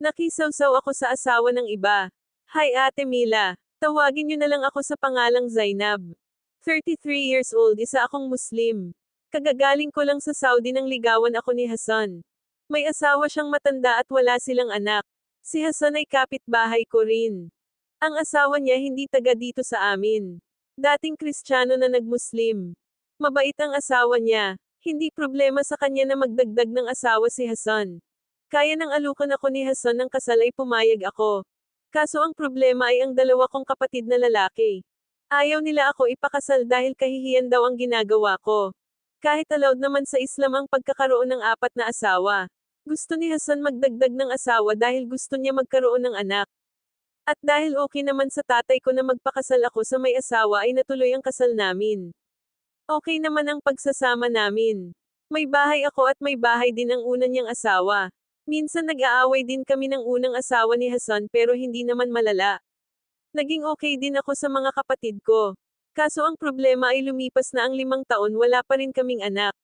Nakisawsaw ako sa asawa ng iba. Hi Ate Mila. Tawagin niyo na lang ako sa pangalang Zainab. 33 years old, isa akong Muslim. Kagagaling ko lang sa Saudi nang ligawan ako ni Hassan. May asawa siyang matanda at wala silang anak. Si Hassan ay kapitbahay ko rin. Ang asawa niya hindi taga dito sa amin. Dating Kristiyano na nagmuslim. Mabait ang asawa niya. Hindi problema sa kanya na magdagdag ng asawa si Hassan. Kaya nang alukan ako ni Hassan ng kasal ay pumayag ako. Kaso ang problema ay ang dalawa kong kapatid na lalaki. Ayaw nila ako ipakasal dahil kahihiyan daw ang ginagawa ko. Kahit allowed naman sa Islam ang pagkakaroon ng apat na asawa. Gusto ni Hassan magdagdag ng asawa dahil gusto niya magkaroon ng anak. At dahil okay naman sa tatay ko na magpakasal ako sa may asawa ay natuloy ang kasal namin. Okay naman ang pagsasama namin. May bahay ako at may bahay din ang una niyang asawa. Minsan nag-aaway din kami ng unang asawa ni Hassan pero hindi naman malala. Naging okay din ako sa mga kapatid ko. Kaso ang problema ay lumipas na ang limang taon wala pa rin kaming anak.